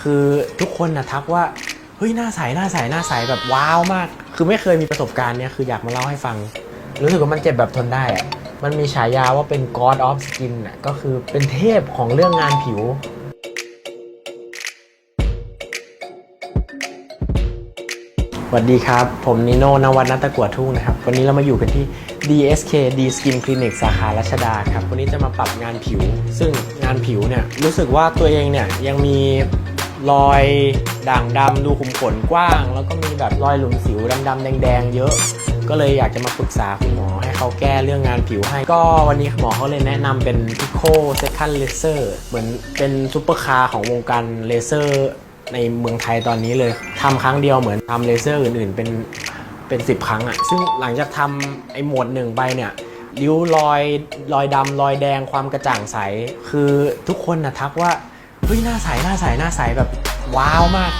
คือทุกคนนะทักว่าเฮ้ยหน้าใสหน้าใสหน้าใสแบบว้าวมาก คือไม่เคยมีประสบการณ์เนี่ยคืออยากมาเล่าให้ฟัง รู้สึกว่ามันเจ็บแบบทนได้อะมันมีฉายาว่าเป็น God of Skin อะก็คือเป็นเทพของเรื่องงานผิวสวัสดีครับ ผมนิโน่นวัดนัตตะกัวทุ่งนะครับ วันนี้เรามาอยู่กันที่ DSK D Skin Clinic สาขารัชดาครับ วันนี้จะมาปรับงานผิว ซึ่งงานผิวเนี่ยรู้สึกว่าตัวเองเนี่ยยังมี รอยด่างดำดูขุมขนกว้าง แล้วก็มีแบบรอยหลุมสิวดำๆแดง ๆ เยอะ ก็เลยอยากจะมาปรึกษาคุณหมอให้เขาแก้เรื่องงานผิวให้ ก็วันนี้หมอเขาเลยแนะนำเป็น Pico Second Laser เหมือนเป็นซุปเปอร์คาร์ของวงการเลเซอร์ในเมืองไทยตอนนี้เลยทำครั้งเดียวเหมือนทำเลเซอร์อื่นๆเป็นเป็นสิบครั้งอะ่ะ ซึ่งหลังจากทำไอ้หมวดหนึ่งไปเนี่ยริ้วรอยรอยดำรอยแดงความกระจ่างใส คือทุกคนนะทักว่า เฮ้ยหน้าใสหน้าใสหน้าใสแบบว้าวมาก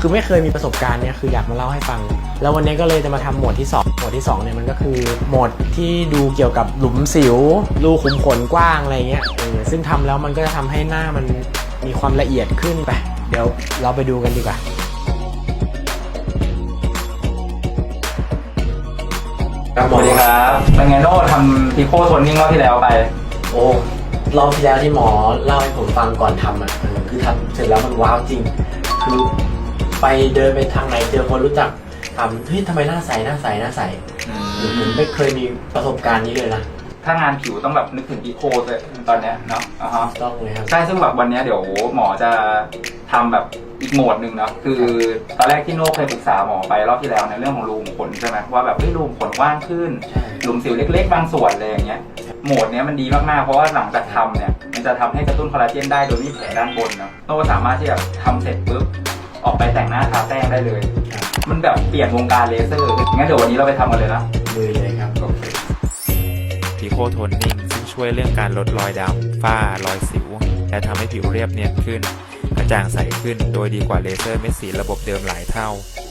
คือไม่เคยมีประสบการณ์เนี่ยคืออยากมาเล่าให้ฟัง แล้ววันนี้ก็เลยจะมาทำหมวดที่ 2 หมวดที่2เนี่ยมันก็คือโหมดที่ดูเกี่ยวกับหลุมสิวรูขุมขนกว้างอะไรเงี้ยเออซึ่งทำแล้วมันก็จะทำให้หน้ามันมีความละเอียดขึ้นไป เดี๋ยวเราไปดูกันดีกว่าครับสวัสดีครับเป็นไงโน่ทำพิโคโทนนิ่งรอบที่แล้วไป โอ้ รอบที่แล้วที่หมอเล่าให้ผมฟังก่อนทำอะเออคือทำเสร็จแล้วมันว้าวจริง คือไปเดินไปทางไหนเจอคนรู้จักถามเฮ้ยทำไมหน้าใสหน้าใสหน้าใสผมไม่เคยมีประสบการณ์นี้เลยนะ ถ้างานผิวต้องแบบนึกถึงพิโคเลยตอนเนี้ยเนาะอ่าฮะต้องเลยครับ ใช่ซึ่งแบบวันเนี้ยเดี๋ยวหมอจะทำแบบอีกโหมดหนึ่งเนาะคือตอนแรกที่โน่เคยปรึกษาหมอไปรอบที่แล้วในเรื่องของรูขุมขนใช่ไหมว่าแบบเฮ้ยรูขุมขนกว้างขึ้นใช่หลุมสิวเล็ก ๆ บางส่วนอะไรอย่างเงี้ย โหมดเนี้ยมันดีมากๆ เพราะว่าหลังจากทำเนี่ย มันจะทำให้กระตุ้นคอลลาเจนได้โดยไม่มีแผลด้านบนเนาะโน่สามารถที่จะทำเสร็จปุ๊บออกไปแต่งหน้าทาแป้งได้เลยครับมันแบบเปลี่ยนวงการเลเซอร์งั้นเดี๋ยววันนี้เราไปทำกันเลยนะลุยเลยครับพีโคโทนนิ่งซึ่งช่วยเรื่องการลดรอยดำฝ้ารอยสิว และทำให้ผิวเรียบเนียนขึ้น กระจ่างใสขึ้น โดยดีกว่าเลเซอร์เม็ดสีระบบเดิมหลายเท่า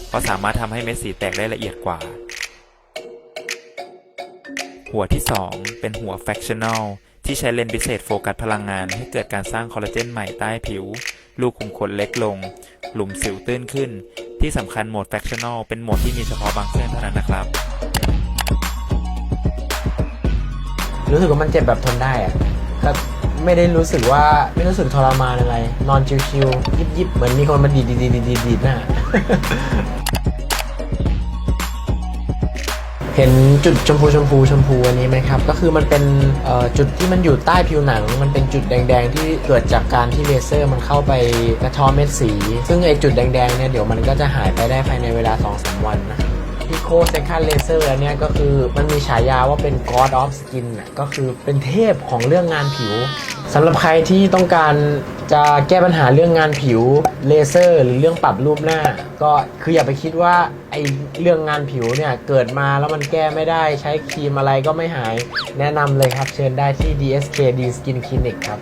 เพราะสามารถทำให้เม็ดสีแตกได้ละเอียดกว่า หัวที่ 2 เป็นหัว fractional ที่ใช้เลนส์พิเศษโฟกัสพลังงาน ให้เกิดการสร้างคอลลาเจนใหม่ใต้ผิว ลูกขุมขนเล็กลง หลุมสิวตื้นขึ้น ที่สำคัญโหมด fractional เป็นโหมดที่มีเฉพาะบางเส้นเท่านั้นนะครับ รู้สึกว่ามันเจ็บแบบทนได้อะก็ไม่ได้รู้สึกว่าไม่รู้สึกทรมานอะไร นอนชิวๆยิบๆ เหมือนมีคนมาดีดดีดดีดดีดดีดหน้า เห็นจุดชมพูชมพูชมพูอันนี้ไหมครับ ก็คือมันเป็นจุดที่มันอยู่ใต้ผิวหนัง มันเป็นจุดแดง ๆ ที่เกิดจากการที่เลเซอร์มันเข้าไปกระเทอเม็ดสี ซึ่งไอจุดแดงๆเนี่ยเดี๋ยวมันก็จะหายไปได้ภายในเวลา 2-3 วันนะครับ พิโคเซคันเลเซอร์อันเนี้ยก็คือมันมีฉายาว่าเป็น God of Skin น่ะก็คือเป็นเทพของเรื่องงานผิวสำหรับใครที่ต้องการจะแก้ปัญหาเรื่องงานผิวเลเซอร์ หรือเรื่องปรับรูปหน้า ก็คืออย่าไปคิดว่าไอเรื่องงานผิวเนี่ยเกิดมาแล้วมันแก้ไม่ได้ใช้ครีมอะไรก็ไม่หาย แนะนำเลยครับเชิญได้ที่ DSK D Skin Clinic ครับ